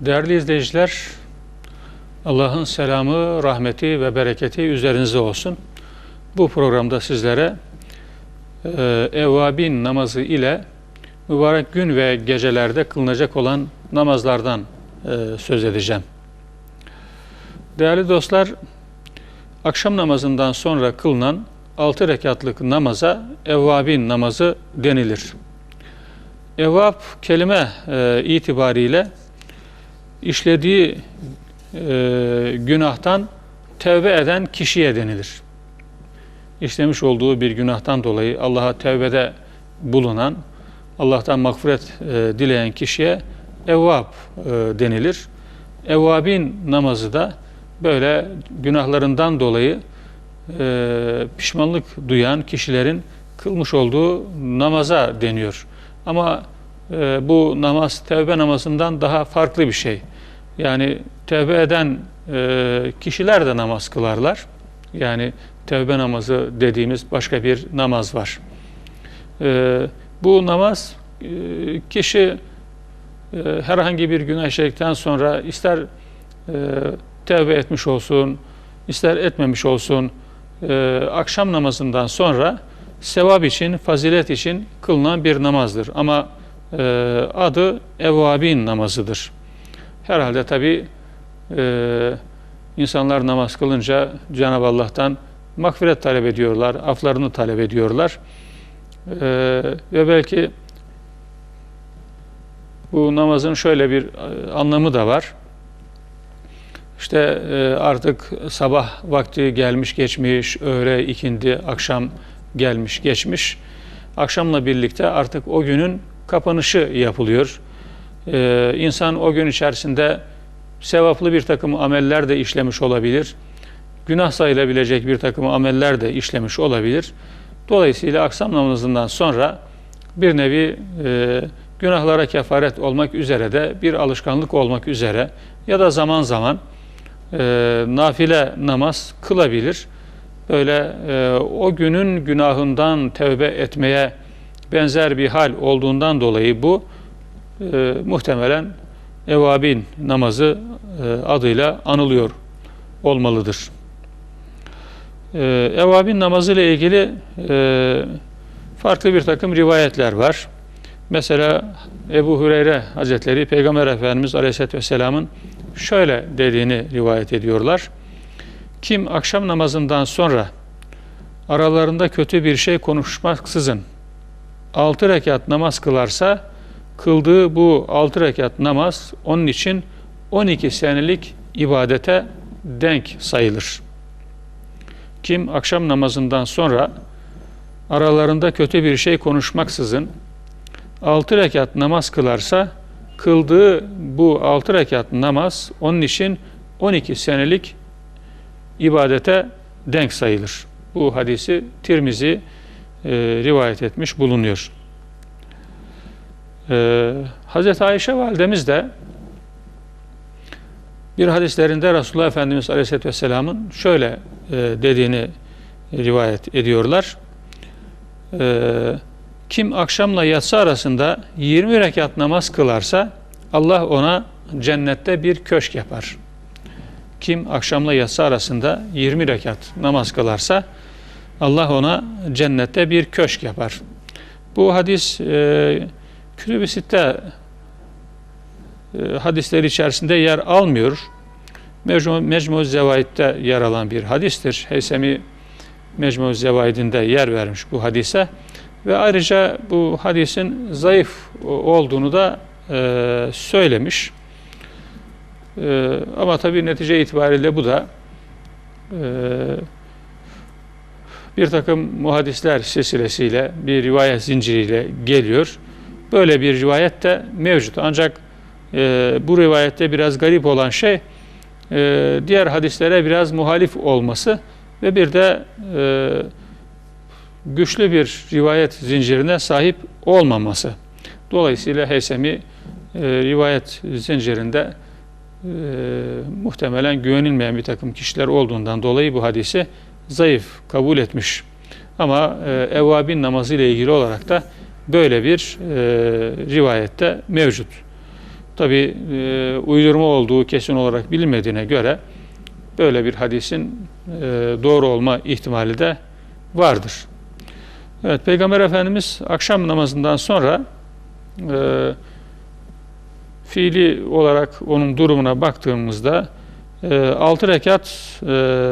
Değerli izleyiciler, Allah'ın selamı, rahmeti ve bereketi üzerinize olsun. Bu programda sizlere e, evvabin namazı ile mübarek gün ve gecelerde kılınacak olan namazlardan e, söz edeceğim. Değerli dostlar, akşam namazından sonra kılınan altı rekatlık namaza evvabin namazı denilir. Evvab kelime e, itibariyle işlediği e, günahtan tevbe eden kişiye denilir. İşlemiş olduğu bir günahtan dolayı Allah'a tevbede bulunan, Allah'tan mağfiret e, dileyen kişiye evvab e, denilir. Evvabin namazı da böyle günahlarından dolayı e, pişmanlık duyan kişilerin kılmış olduğu namaza deniyor. Ama e, bu namaz tevbe namazından daha farklı bir şey. Yani tevbe eden e, kişiler de namaz kılarlar. Yani tevbe namazı dediğimiz başka bir namaz var. E, bu namaz e, kişi e, herhangi bir günah işledikten sonra ister e, tevbe etmiş olsun, ister etmemiş olsun, e, akşam namazından sonra sevap için, fazilet için kılınan bir namazdır. Ama e, adı evvabin namazıdır. Herhalde tabi e, insanlar namaz kılınca Cenab-ı Allah'tan mağfiret talep ediyorlar, aflarını talep ediyorlar. E, ve belki bu namazın şöyle bir e, anlamı da var. İşte e, artık sabah vakti gelmiş geçmiş, öğle, ikindi, akşam gelmiş geçmiş. Akşamla birlikte artık o günün kapanışı yapılıyor. Ee, insan o gün içerisinde sevaplı bir takım ameller de işlemiş olabilir. Günah sayılabilecek bir takım ameller de işlemiş olabilir. Dolayısıyla akşam namazından sonra bir nevi e, günahlara kefaret olmak üzere de bir alışkanlık olmak üzere ya da zaman zaman e, nafile namaz kılabilir. Böyle e, o günün günahından tevbe etmeye benzer bir hal olduğundan dolayı bu e, muhtemelen evabin namazı e, adıyla anılıyor olmalıdır. E, evabin namazı ile ilgili e, farklı bir takım rivayetler var. Mesela Ebu Hureyre Hazretleri Peygamber Efendimiz Aleyhisselatü Vesselam'ın şöyle dediğini rivayet ediyorlar. Kim akşam namazından sonra aralarında kötü bir şey konuşmaksızın altı rekat namaz kılarsa kıldığı bu altı rekat namaz onun için 12 senelik ibadete denk sayılır. Kim akşam namazından sonra aralarında kötü bir şey konuşmaksızın altı rekat namaz kılarsa kıldığı bu altı rekat namaz onun için 12 senelik ibadete denk sayılır. Bu hadisi Tirmizi e, rivayet etmiş bulunuyor. E, Hz. Ayşe validemiz de bir hadislerinde Resulullah Efendimiz Aleyhisselatü Vesselam'ın şöyle e, dediğini rivayet ediyorlar. E, kim akşamla yatsı arasında 20 rekat namaz kılarsa Allah ona cennette bir köşk yapar. Kim akşamla yatsı arasında 20 rekat namaz kılarsa Allah ona cennette bir köşk yapar. Bu hadis e, Kütüb-i Sitte e, hadisleri içerisinde yer almıyor. Mecmu, Mecmu Zevaid'de yer alan bir hadistir. Heysemi Mecmu Zevaid'inde yer vermiş bu hadise. Ve ayrıca bu hadisin zayıf olduğunu da e, söylemiş. E, ama tabii netice itibariyle bu da e, bir takım muhadisler silsilesiyle, bir rivayet zinciriyle geliyor. Böyle bir rivayet de mevcut. Ancak e, bu rivayette biraz garip olan şey e, diğer hadislere biraz muhalif olması ve bir de e, güçlü bir rivayet zincirine sahip olmaması. Dolayısıyla Heysemi e, rivayet zincirinde e, muhtemelen güvenilmeyen bir takım kişiler olduğundan dolayı bu hadisi zayıf kabul etmiş. Ama e, evvabin namazı ile ilgili olarak da böyle bir e, rivayette mevcut. tabi e, uydurma olduğu kesin olarak bilinmediğine göre böyle bir hadisin e, doğru olma ihtimali de vardır. Evet Peygamber Efendimiz akşam namazından sonra e, fiili olarak onun durumuna baktığımızda e, 6 rekat e,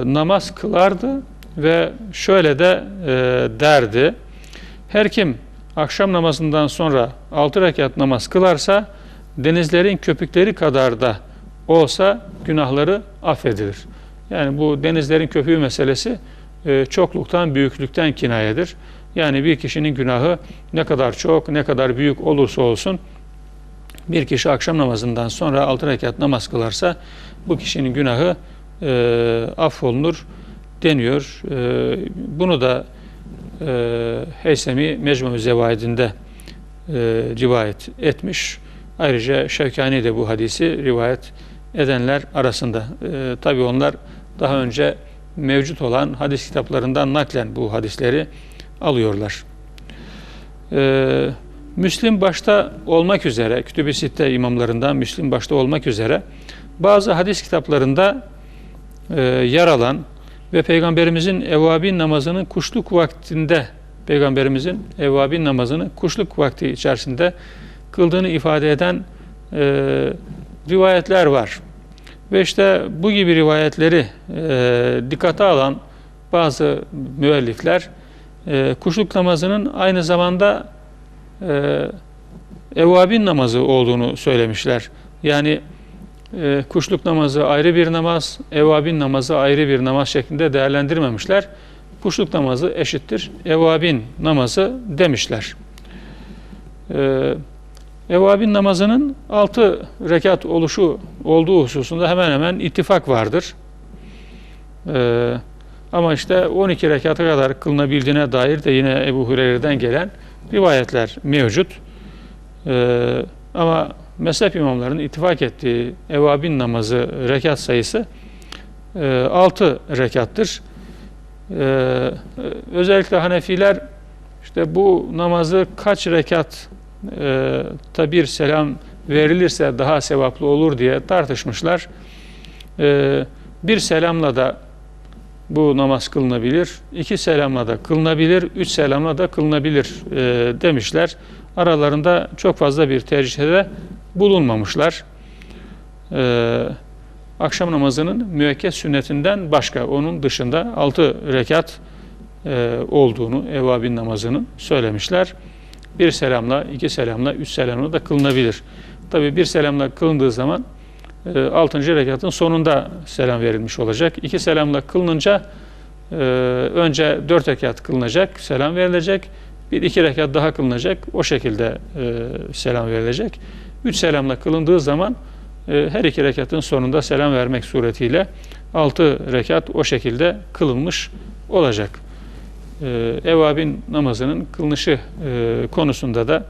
namaz kılardı ve şöyle de e, derdi. Her kim akşam namazından sonra 6 rekat namaz kılarsa denizlerin köpükleri kadar da olsa günahları affedilir. Yani bu denizlerin köpüğü meselesi e, çokluktan, büyüklükten kinayedir. Yani bir kişinin günahı ne kadar çok, ne kadar büyük olursa olsun bir kişi akşam namazından sonra altı rekat namaz kılarsa bu kişinin günahı e, affolunur deniyor. E, bunu da e, Heysemi Mecmu Zevaidinde e, rivayet etmiş. Ayrıca Şevkani de bu hadisi rivayet edenler arasında. E, Tabi onlar daha önce mevcut olan hadis kitaplarından naklen bu hadisleri alıyorlar. E, Müslim başta olmak üzere, Kütüb-i Sitte imamlarından Müslim başta olmak üzere bazı hadis kitaplarında e, yer alan ve Peygamberimizin evvabin namazının kuşluk vaktinde Peygamberimizin evvabin namazını kuşluk vakti içerisinde kıldığını ifade eden e, rivayetler var. Ve işte bu gibi rivayetleri e, dikkate alan bazı müellifler e, kuşluk namazının aynı zamanda e, evvabin namazı olduğunu söylemişler. Yani e, kuşluk namazı ayrı bir namaz, evvabin namazı ayrı bir namaz şeklinde değerlendirmemişler. Kuşluk namazı eşittir, evvabin namazı demişler. E, evvabin namazının altı rekat oluşu olduğu hususunda hemen hemen ittifak vardır. E, ama işte 12 rekata kadar kılınabildiğine dair de yine Ebu Hureyre'den gelen rivayetler mevcut. Ee, ama mezhep imamlarının ittifak ettiği evabin namazı rekat sayısı e, 6 rekattır. Ee, özellikle Hanefiler işte bu namazı kaç rekat e, ta bir selam verilirse daha sevaplı olur diye tartışmışlar. Bir selamla da bu namaz kılınabilir. İki selamla da kılınabilir, üç selamla da kılınabilir e, demişler. Aralarında çok fazla bir tercihde bulunmamışlar. E, akşam namazının müekked sünnetinden başka, onun dışında altı rekat e, olduğunu, evvabin namazının söylemişler. Bir selamla, iki selamla, üç selamla da kılınabilir. Tabi bir selamla kılındığı zaman 6. Ee, rekatın sonunda selam verilmiş olacak. İki selamla kılınınca e, önce dört rekat kılınacak, selam verilecek. Bir iki rekat daha kılınacak, o şekilde e, selam verilecek. Üç selamla kılındığı zaman e, her iki rekatın sonunda selam vermek suretiyle altı rekat o şekilde kılınmış olacak. Evabin namazının kılınışı konusunda da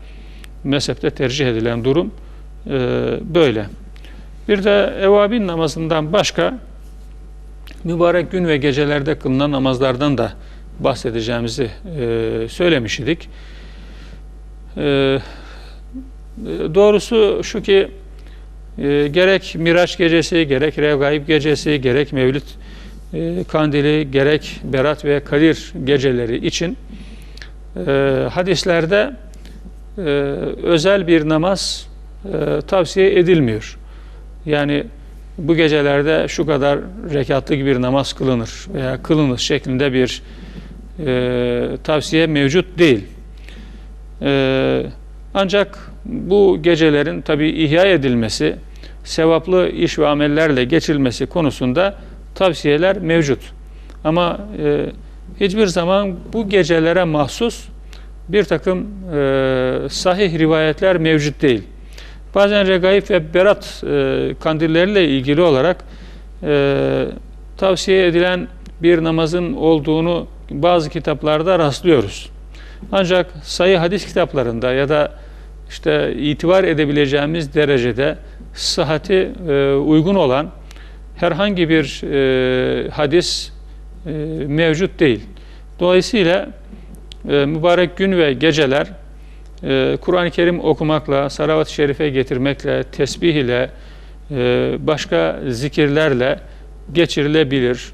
mezhepte tercih edilen durum böyle. Bir de evabin namazından başka mübarek gün ve gecelerde kılınan namazlardan da bahsedeceğimizi e, söylemiş idik. E, doğrusu şu ki e, gerek Miraç gecesi, gerek Revgaib gecesi, gerek Mevlid e, kandili, gerek Berat ve Kadir geceleri için e, hadislerde e, özel bir namaz e, tavsiye edilmiyor. Yani bu gecelerde şu kadar rekatlı bir namaz kılınır veya kılınır şeklinde bir e, tavsiye mevcut değil. E, ancak bu gecelerin tabi ihya edilmesi, sevaplı iş ve amellerle geçilmesi konusunda tavsiyeler mevcut. Ama e, hiçbir zaman bu gecelere mahsus bir takım e, sahih rivayetler mevcut değil. Bazen regaib ve berat e, kandilleriyle ilgili olarak e, tavsiye edilen bir namazın olduğunu bazı kitaplarda rastlıyoruz. Ancak sayı hadis kitaplarında ya da işte itibar edebileceğimiz derecede sıhhati e, uygun olan herhangi bir e, hadis e, mevcut değil. Dolayısıyla e, mübarek gün ve geceler e, Kur'an-ı Kerim okumakla, salavat-ı şerife getirmekle, tesbih ile, e, başka zikirlerle geçirilebilir.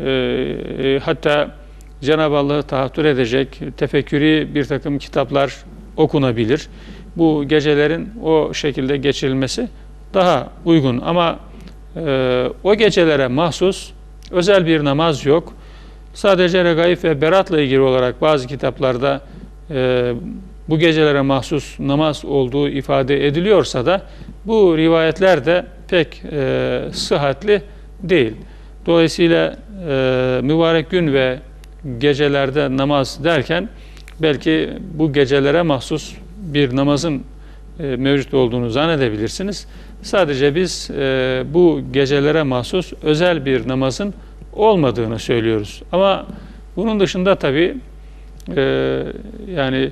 E, e, hatta Cenab-ı Allah'ı tahattür edecek tefekkürü bir takım kitaplar okunabilir. Bu gecelerin o şekilde geçirilmesi daha uygun ama e, o gecelere mahsus özel bir namaz yok. Sadece regaib ve beratla ilgili olarak bazı kitaplarda e, bu gecelere mahsus namaz olduğu ifade ediliyorsa da bu rivayetler de pek e, sıhhatli değil. Dolayısıyla e, mübarek gün ve gecelerde namaz derken belki bu gecelere mahsus bir namazın e, mevcut olduğunu zannedebilirsiniz. Sadece biz e, bu gecelere mahsus özel bir namazın olmadığını söylüyoruz. Ama bunun dışında tabii e, yani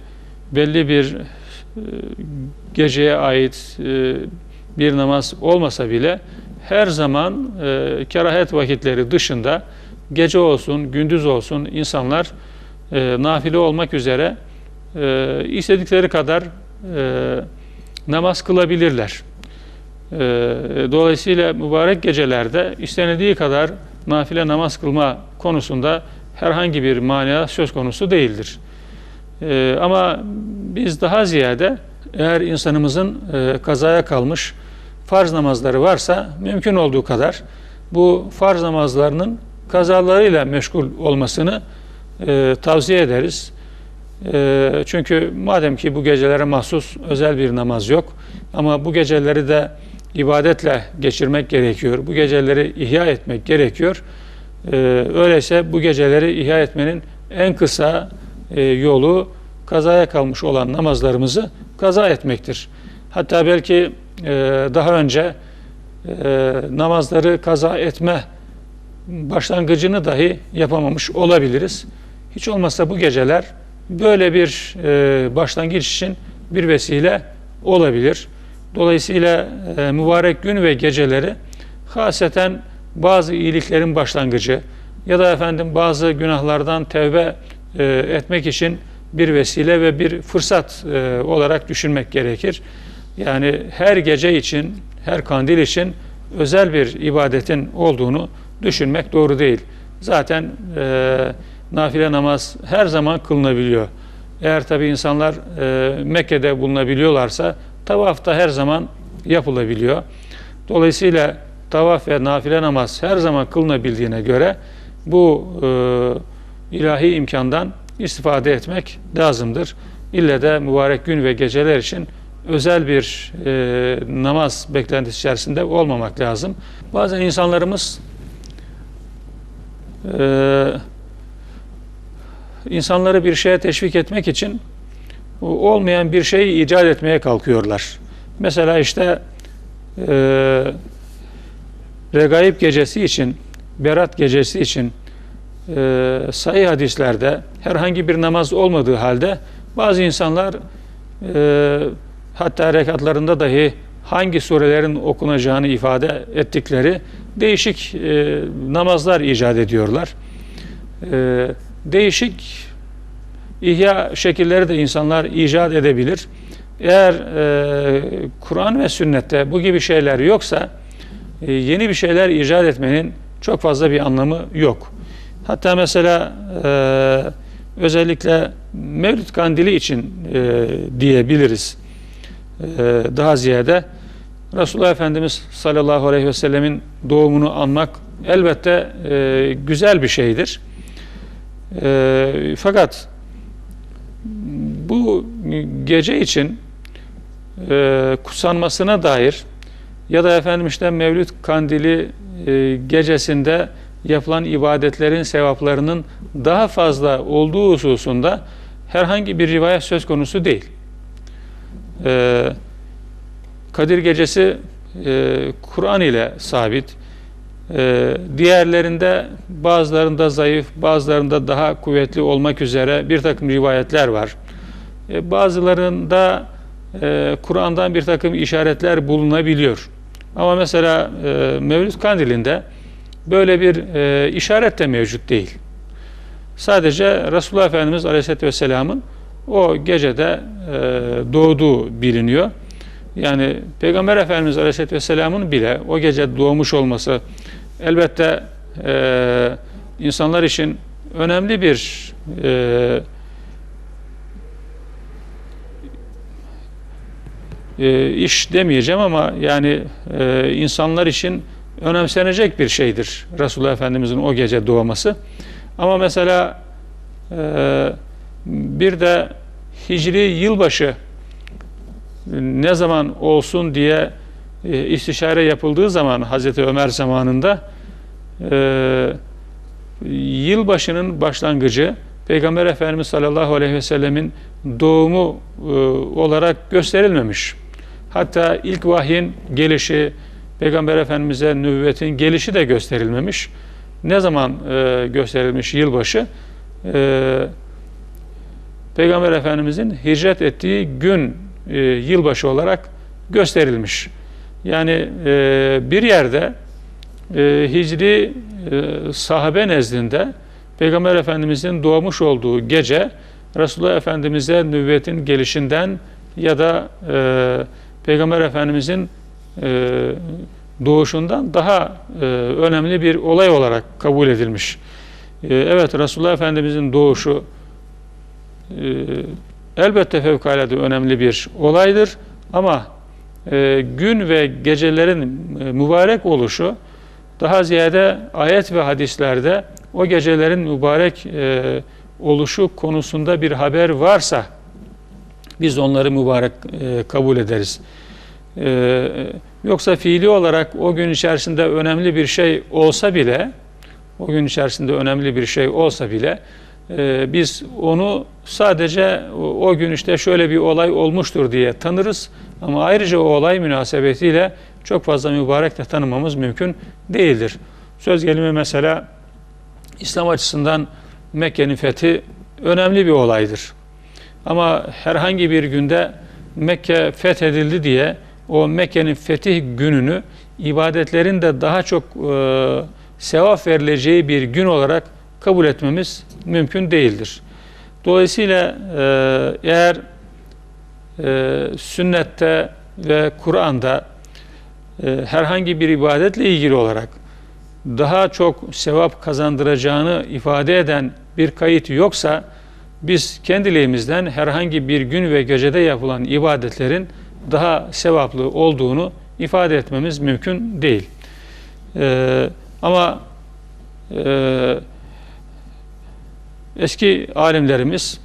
belli bir e, geceye ait e, bir namaz olmasa bile her zaman e, kerahet vakitleri dışında gece olsun, gündüz olsun insanlar e, nafile olmak üzere e, istedikleri kadar e, namaz kılabilirler. E, dolayısıyla mübarek gecelerde istenildiği kadar nafile namaz kılma konusunda herhangi bir mania söz konusu değildir. E, ama biz daha ziyade eğer insanımızın e, kazaya kalmış farz namazları varsa mümkün olduğu kadar bu farz namazlarının kazalarıyla meşgul olmasını e, tavsiye ederiz. E, çünkü madem ki bu gecelere mahsus özel bir namaz yok ama bu geceleri de ibadetle geçirmek gerekiyor. Bu geceleri ihya etmek gerekiyor. E, öyleyse bu geceleri ihya etmenin en kısa e, yolu kazaya kalmış olan namazlarımızı kaza etmektir. Hatta belki e, daha önce e, namazları kaza etme başlangıcını dahi yapamamış olabiliriz. Hiç olmazsa bu geceler böyle bir e, başlangıç için bir vesile olabilir. Dolayısıyla e, mübarek gün ve geceleri haseten bazı iyiliklerin başlangıcı ya da efendim bazı günahlardan tevbe e, etmek için bir vesile ve bir fırsat e, olarak düşünmek gerekir. Yani her gece için, her kandil için özel bir ibadetin olduğunu düşünmek doğru değil. Zaten e, nafile namaz her zaman kılınabiliyor. Eğer tabi insanlar e, Mekke'de bulunabiliyorlarsa tavafta her zaman yapılabiliyor. Dolayısıyla tavaf ve nafile namaz her zaman kılınabildiğine göre bu e, ilahi imkandan istifade etmek lazımdır. İlle de mübarek gün ve geceler için özel bir e, namaz beklentisi içerisinde olmamak lazım. Bazen insanlarımız e, insanları bir şeye teşvik etmek için olmayan bir şeyi icat etmeye kalkıyorlar. Mesela işte e, Regaib gecesi için, Berat gecesi için e, sayı hadislerde herhangi bir namaz olmadığı halde bazı insanlar e, hatta rekatlarında dahi hangi surelerin okunacağını ifade ettikleri değişik e, namazlar icat ediyorlar. E, değişik ihya şekilleri de insanlar icat edebilir. Eğer e, Kur'an ve sünnette bu gibi şeyler yoksa e, yeni bir şeyler icat etmenin çok fazla bir anlamı yok. Hatta mesela e, özellikle Mevlüt Kandili için e, diyebiliriz. E, daha ziyade Resulullah Efendimiz sallallahu aleyhi ve sellemin doğumunu anmak elbette e, güzel bir şeydir. E, fakat bu gece için e, kutsanmasına dair ya da efendim işte Mevlüt Kandili e, gecesinde yapılan ibadetlerin sevaplarının daha fazla olduğu hususunda herhangi bir rivayet söz konusu değil. E, Kadir Gecesi e, Kur'an ile sabit. E, diğerlerinde bazılarında zayıf, bazılarında daha kuvvetli olmak üzere bir takım rivayetler var. E, bazılarında e, Kur'an'dan bir takım işaretler bulunabiliyor. Ama mesela e, Mevlüt Kandili'nde böyle bir e, işaret de mevcut değil. Sadece Resulullah Efendimiz Aleyhisselatü Vesselam'ın o gecede e, doğduğu biliniyor. Yani Peygamber Efendimiz Aleyhisselatü Vesselam'ın bile o gece doğmuş olması elbette e, insanlar için önemli bir e, e, iş demeyeceğim ama yani insanlar için önemsenecek bir şeydir Resulullah Efendimizin o gece doğması. Ama mesela e, bir de Hicri yılbaşı ne zaman olsun diye e, istişare yapıldığı zaman Hazreti Ömer zamanında e, yılbaşının başlangıcı Peygamber Efendimiz sallallahu aleyhi ve sellemin doğumu e, olarak gösterilmemiş. Hatta ilk vahyin gelişi, Peygamber Efendimiz'e nübüvvetin gelişi de gösterilmemiş. Ne zaman e, gösterilmiş yılbaşı? E, Peygamber Efendimiz'in hicret ettiği gün e, yılbaşı olarak gösterilmiş. Yani e, bir yerde e, Hicri e, sahabe nezdinde Peygamber Efendimiz'in doğmuş olduğu gece Resulullah Efendimiz'e nübüvvetin gelişinden ya da e, Peygamber Efendimiz'in e, doğuşundan daha e, önemli bir olay olarak kabul edilmiş. E, evet Resulullah Efendimiz'in doğuşu elbette fevkalade önemli bir olaydır ama e, gün ve gecelerin e, mübarek oluşu daha ziyade ayet ve hadislerde o gecelerin mübarek e, oluşu konusunda bir haber varsa biz onları mübarek kabul ederiz. Yoksa fiili olarak o gün içerisinde önemli bir şey olsa bile o gün içerisinde önemli bir şey olsa bile e, biz onu sadece o, o gün işte şöyle bir olay olmuştur diye tanırız ama ayrıca o olay münasebetiyle çok fazla mübarek de tanımamız mümkün değildir. Söz gelimi mesela İslam açısından Mekke'nin fethi önemli bir olaydır. Ama herhangi bir günde Mekke fethedildi diye o Mekke'nin fetih gününü ibadetlerin de daha çok e, sevap verileceği bir gün olarak kabul etmemiz mümkün değildir. Dolayısıyla e, eğer e, sünnette ve Kur'an'da e, herhangi bir ibadetle ilgili olarak daha çok sevap kazandıracağını ifade eden bir kayıt yoksa biz kendiliğimizden herhangi bir gün ve gecede yapılan ibadetlerin daha sevaplı olduğunu ifade etmemiz mümkün değil. Ee, ama e, eski alimlerimiz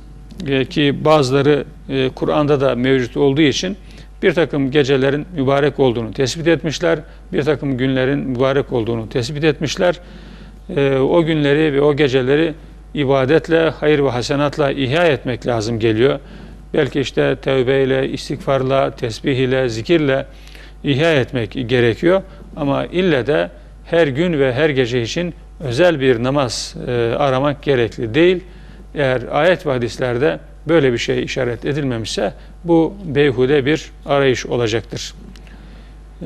e, ki bazıları e, Kur'an'da da mevcut olduğu için bir takım gecelerin mübarek olduğunu tespit etmişler, bir takım günlerin mübarek olduğunu tespit etmişler. E, o günleri ve o geceleri ibadetle, hayır ve hasenatla ihya etmek lazım geliyor. Belki işte tevbeyle, istiğfarla, tesbih ile, zikirle ihya etmek gerekiyor. Ama ille de her gün ve her gece için özel bir namaz e, aramak gerekli değil. Eğer ayet ve hadislerde böyle bir şey işaret edilmemişse bu beyhude bir arayış olacaktır.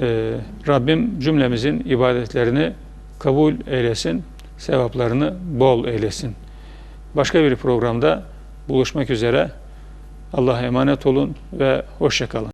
Ee, Rabbim cümlemizin ibadetlerini kabul eylesin, sevaplarını bol eylesin. Başka bir programda buluşmak üzere. Allah'a emanet olun ve hoşçakalın.